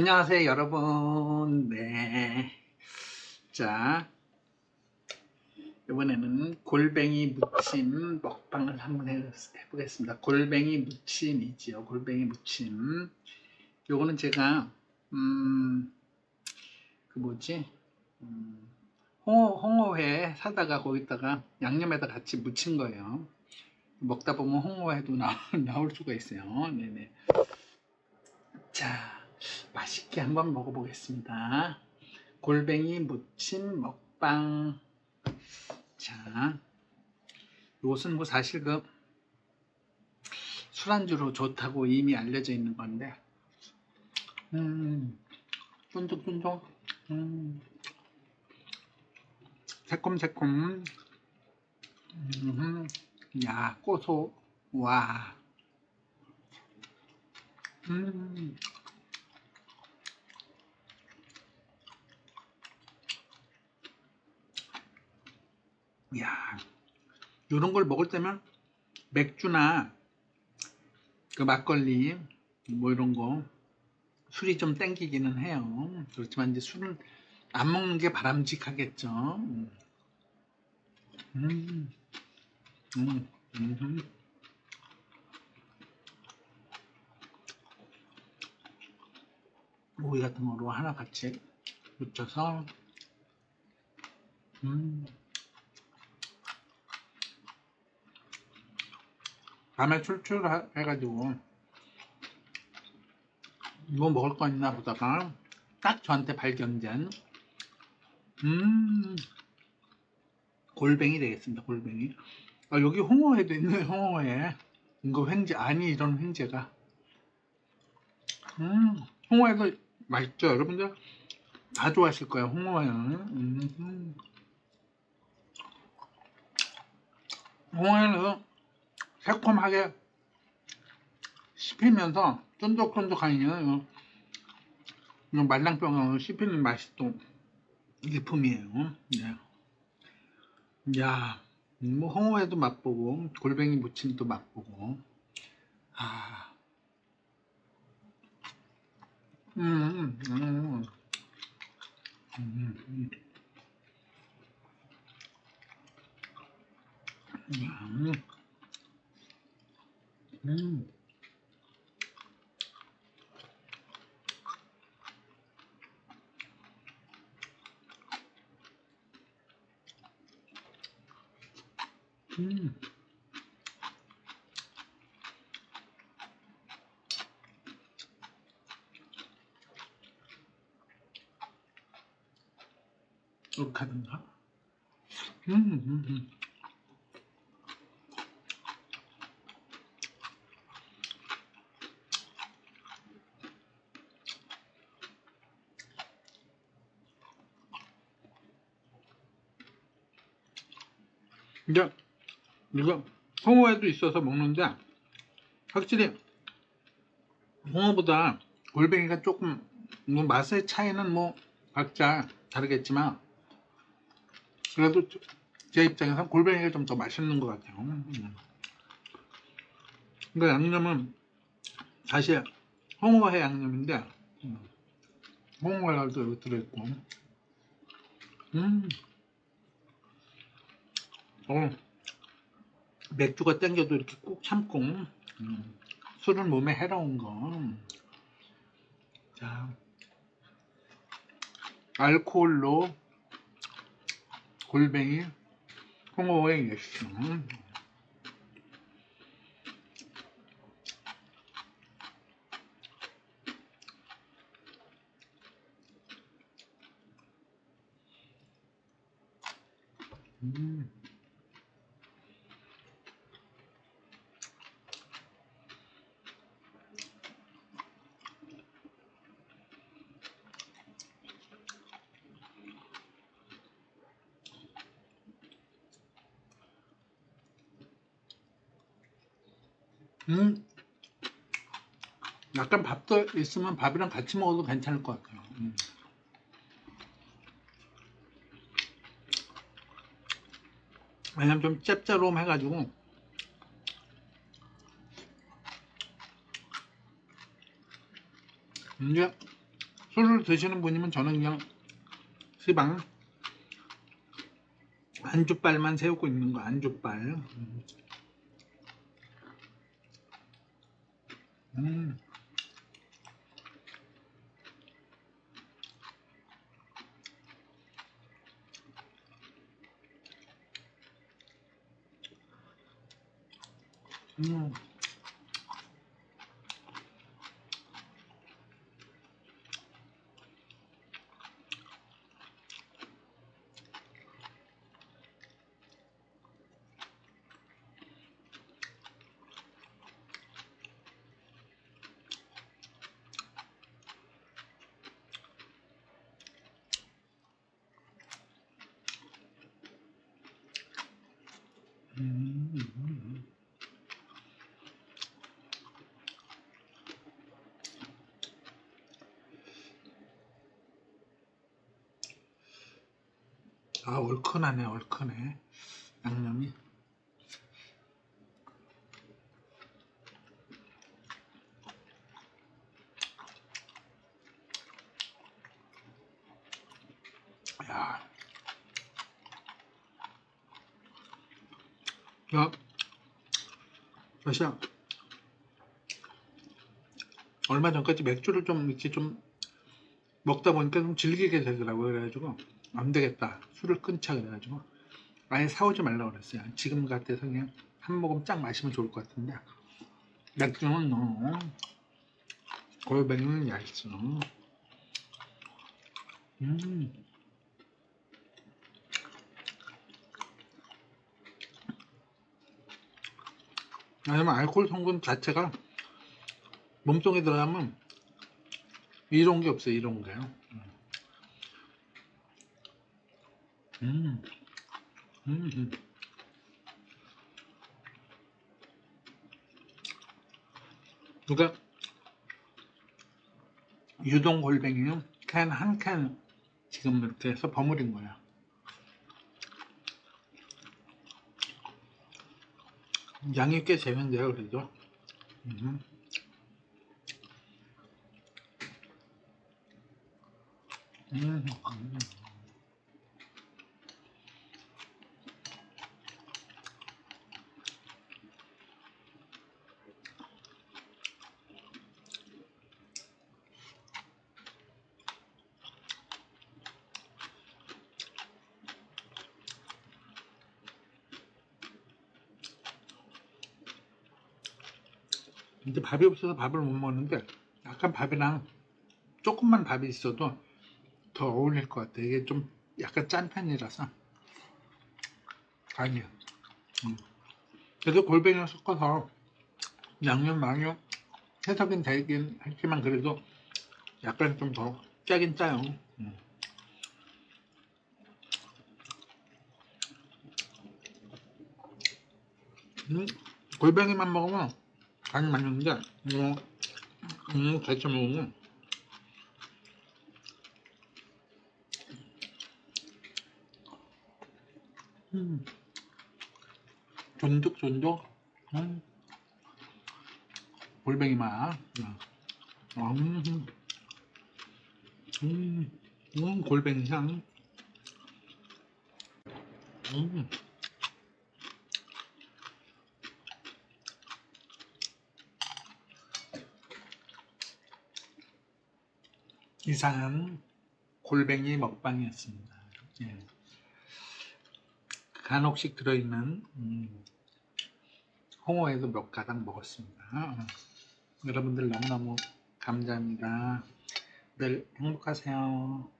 안녕하세요, 여러분. 네. 자, 이번에는 골뱅이 무침 먹방을 한번 해- 해보겠습니다. 골뱅이 무침이지요. 골뱅이 무침. 요거는 제가, 음, 그 뭐지? 음, 홍어, 홍어회 사다가 거기다가 양념에다 같이 무친 거예요. 먹다 보면 홍어회도 나, 나올 수가 있어요. 네네. 자, 맛있게 한번 먹어보겠습니다. 골뱅이 무침 먹방. 자, 이것은 뭐 사실 그 술안주로 좋다고 이미 알려져 있는 건데, 음, 쫀득쫀득, 음, 새콤새콤, 음, 야, 고소, 와, 음. 야, 이런 걸 먹을 때면 맥주나 그 막걸리 뭐 이런 거 술이 좀 땡기기는 해요. 그렇지만 이제 술은 안 먹는 게 바람직하겠죠. 음, 음, 음, 음. 오이 같은 거로 하나 같이 묻혀서 음. 밤에 출출해가지고 뭐 먹을 거 있나 보다가 딱 저한테 발견된 음 골뱅이 되겠습니다 골뱅이. 아, 여기 홍어회도 있네 홍어회 이거 횡재 아니 이런 횡재가. 음 홍어회도 맛있죠 여러분들? 다 좋아하실 거예요 홍어회는. 음, 음. 홍어회는 새콤하게 씹히면서 쫀득쫀득하니 이거 말랑병으로 씹히는 맛이 또 일품이에요. 네. 야, 뭐 홍어회도 맛보고 골뱅이 무침도 맛보고 아, 음, 음, 음, 음, 음, 음, 음. 음. 이렇게 하든가? 음, 음, 음. 근데 이거 홍어에도 있어서 먹는데 확실히 홍어보다 골뱅이가 조금 뭐 맛의 차이는 뭐 각자 다르겠지만 그래도 저- 제 입장에서 골뱅이가 좀 더 맛있는 것 같아요. 음. 그러니까 양념은 사실 홍어회 양념인데 여기 들어있고 음, 어, 맥주가 땡겨도 이렇게 꾹 참고 음, 술은 몸에 해로운 거. 자, 알코올로 골뱅이 홍어의 예시. 음. 음, 약간 밥도 있으면 밥이랑 같이 먹어도 괜찮을 것 같아요. 음. 왜냐면 좀 짭짤rom해가지고 이제 술을 드시는 분이면 저는 그냥 시방 안주빨만 세우고 있는 거 안주빨. 음. 음. 음. 음. 아 얼큰하네 얼큰해. 양념이. 야, 야, 러시아. 얼마 전까지 맥주를 좀 이렇게 좀 먹다 보니까 좀 즐기게 되더라고요. 그래가지고 안 되겠다. 술을 끊자 그래가지고 아예 사오지 말라 그랬어요. 지금 같아서 그냥 한 모금 쫙 마시면 좋을 것 같은데 맥주는 너무 골뱅이는 얇죠. 음. 아니면 알코올 성분 자체가 몸속에 들어가면 이런 게 없어요. 이런 게요. 음. 음. 음. 누가 유동 골뱅이는 캔 한 캔 지금 이렇게 해서 버무린 거야. 양이 꽤 되는데요, 그래도. 음. 음. 근데 밥이 없어서 밥을 못 먹는데 약간 밥이랑 조금만 밥이 있어도 더 어울릴 것 같아. 이게 좀 약간 짠 편이라서 아니야. 음. 그래도 골뱅이를 섞어서 양념 많이 해석은 되긴 했지만 그래도 약간 좀 더 짜긴 짜요. 음. 음, 골뱅이만 먹으면 간이 맞는데 이거 음, 대체 먹으면 음, 쫀득쫀득 음, 골뱅이 맛 음, 음, 음, 음, 골뱅이 향 음. 이상한 골뱅이 먹방이었습니다. 예. 간혹씩 들어있는 음, 홍어에도 몇 가닥 먹었습니다. 어. 여러분들 너무너무 감사합니다. 늘 행복하세요.